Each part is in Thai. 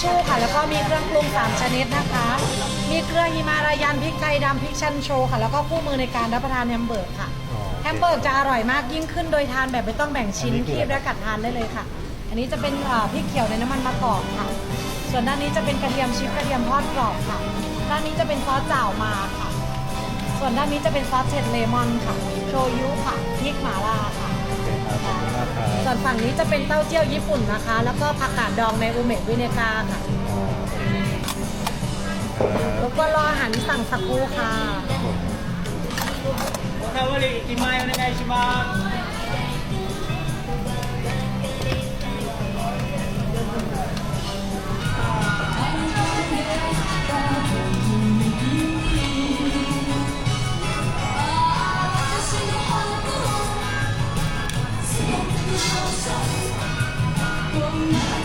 ชชู่ค่ะ แล้วก็มีเครื่องปรุงสามชนิดนะคะ มีเกลือฮิมารายันพริกไทยดำพริกชันโชค่ะ แล้วก็คู่มือในการรับประทานแฮมเบอร์กค่ะอ๋อแฮมเบอร์กจะอร่อยมากยิ่งขึ้นโดยทานแบบไม่ต้องแบ่งชิ้นอันนี้คือคีบและกัดทานได้เลยค่ะ อันนี้จะเป็นเอ่อพริกเขียวในน้ำมันมะกอกค่ะ ส่วนด้านนี้จะเป็นกระเทียมชิปกระเทียมทอดกรอบค่ะ ด้านนี้จะเป็นซอสจ่าวมาค่ะ ส่วนด้านนี้จะเป็นซอสเชดเลมอนค่ะ โชยุค่ะพริกหม่าล่าค่ะโอเคครับขอบคุณมากครับ ส่วนฝั่งนี้จะเป็นเต้าเจี้ยวญี่ปุ่นนะคะ แล้วก็ผักกาดดองในอูเมะวิเนกาค่ะ อ๋อโอเคครับ รบกวนรออาหารสั่งสักครู่ค่ะ おかわり1枚お願いします。 อั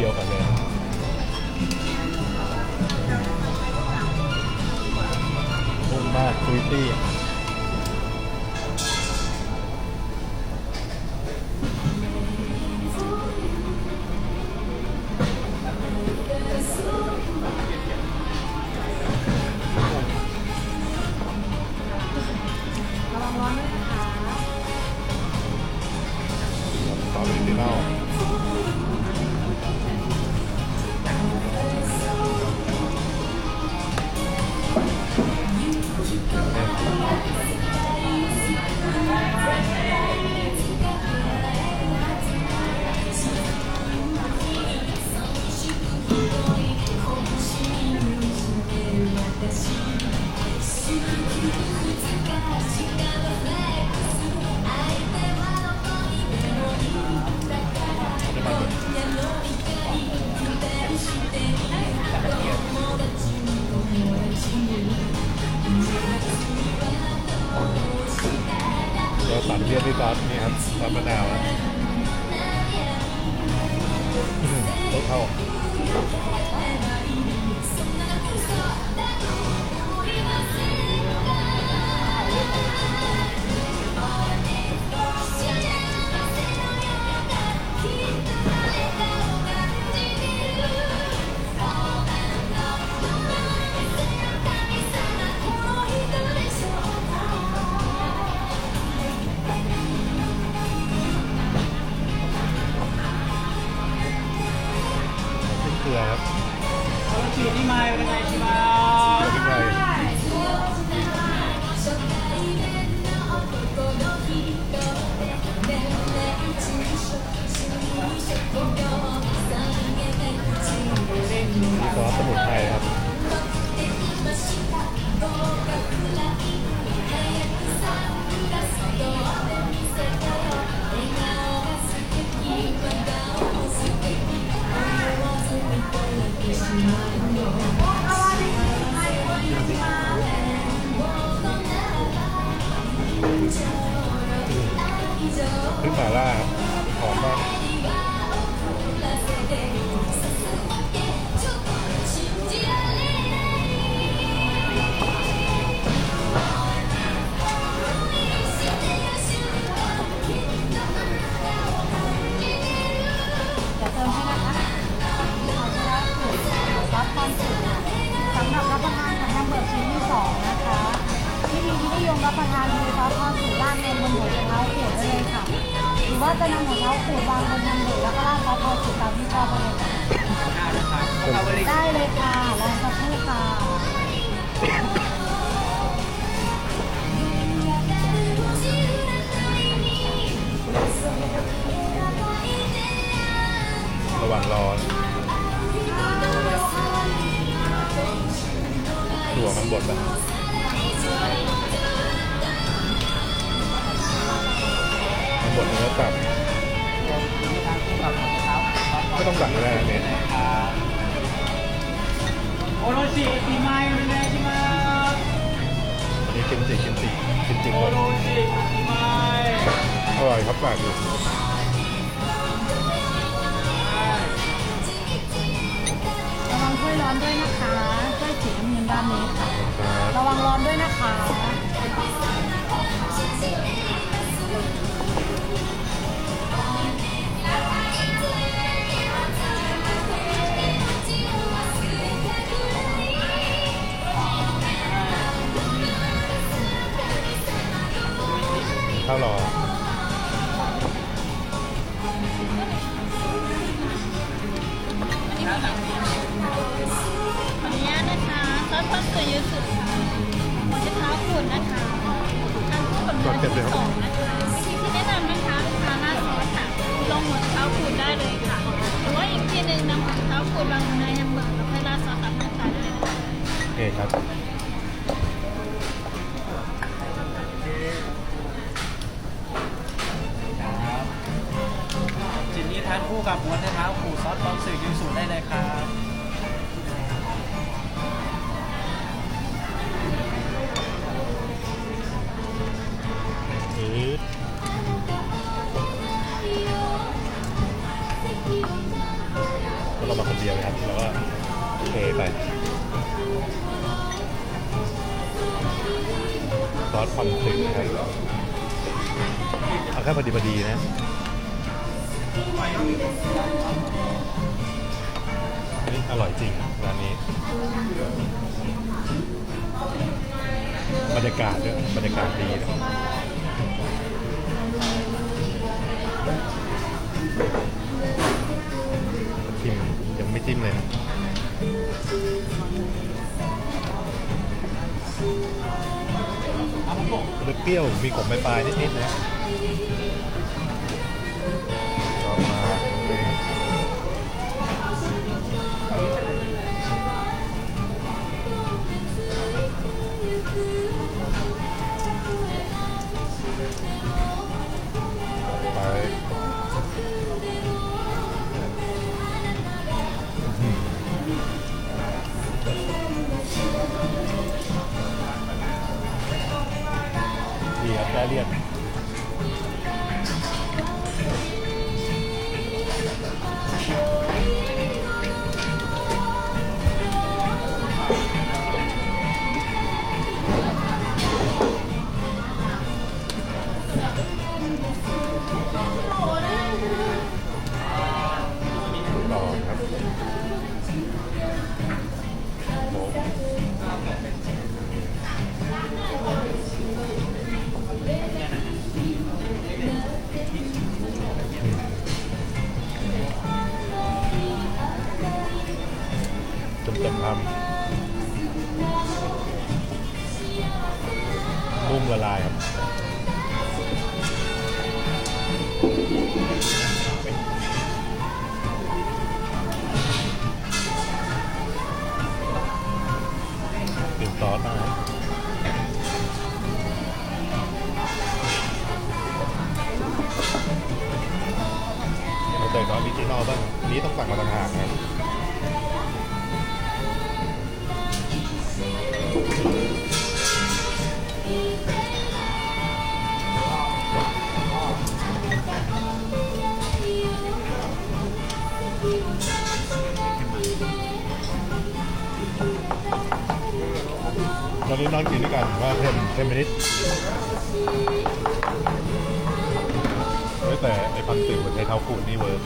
เพียวกันเลยนุ่มมากคุยตี้ บดเนื้อตับไม่ต้องสั่งก็ได้นะเนี่ยโอโรชิที่มาเป็นไงชิมาอันนี้กิมจิกิมจิกิมจิโอหมดโรชิที่มาอร่อยครับปากอยู่ระวังถ้วยร้อนด้วยนะคะถ้วยสีน้ำเงินด้านนี้ค่ะครับระวังร้อนด้วยนะคะ ข้าวรอขออนุญาตนะคะซอสความสวยยืดสุดค่ะหัวจะเท้าขูดนะคะทานคู่กับเนื้อที่สองนะคะวิธีที่แนะนำนะคะลูกค้าหน้าซอสค่ะลงหัวเท้าขูดได้เลยค่ะหรือว่าอีกทีหนึ่งนำหัวเท้าขูดวางในแฮมเบอร์แล้วค่อยราดซอสตามด้วยได้เลยโอเคครับ ซอสความซึ้งนะครับเอาแค่พอดีพอดีนะนี่อร่อยจริงร้านนี้บรรยากาศด้วยบรรยากาศดีนะจิ้มยังไม่จิ้มเลยนะ เปรี้ยวมีขมปลายๆนิดๆนะ Italia มละลายครับ แต่ไอ้ฟันตินไช้เท้าคูนี่เวิร์ก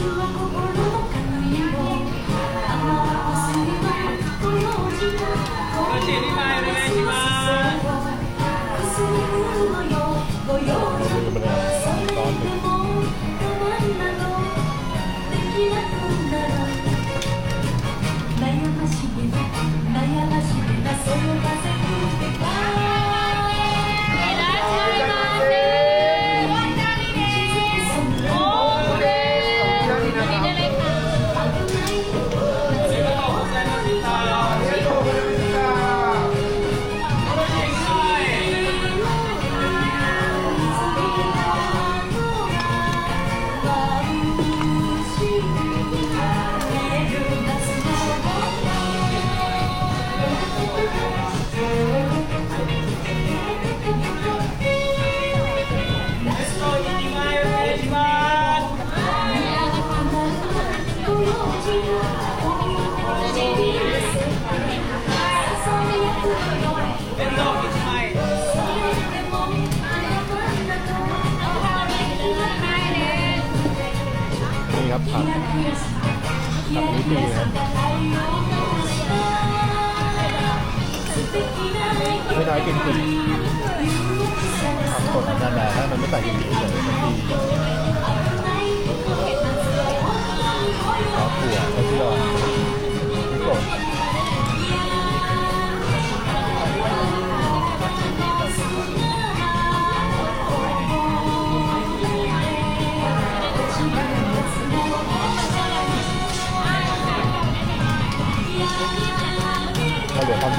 Thank you. ตัดนิดนึนะไม่น้อยกินกินทำกดนานๆถ้ามันไม่ใส่กินกินเลยมันดีขอถั่วก็ที่รอ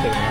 定啦。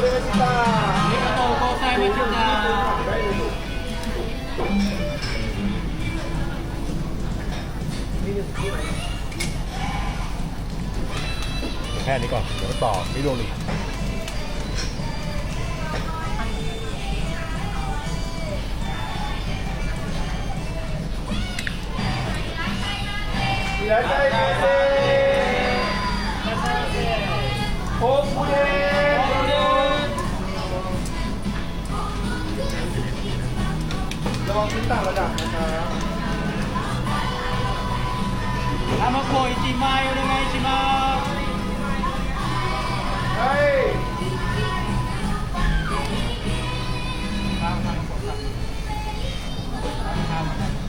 แค่นี้ก่อน เดี๋ยวต่อไม่โดนอีกเหลือใจดี องชิ้นต่างระดับนะครับอามาโกยจีมาอยู่ยังไงจีมาเฮ้ยครับครับครับครับ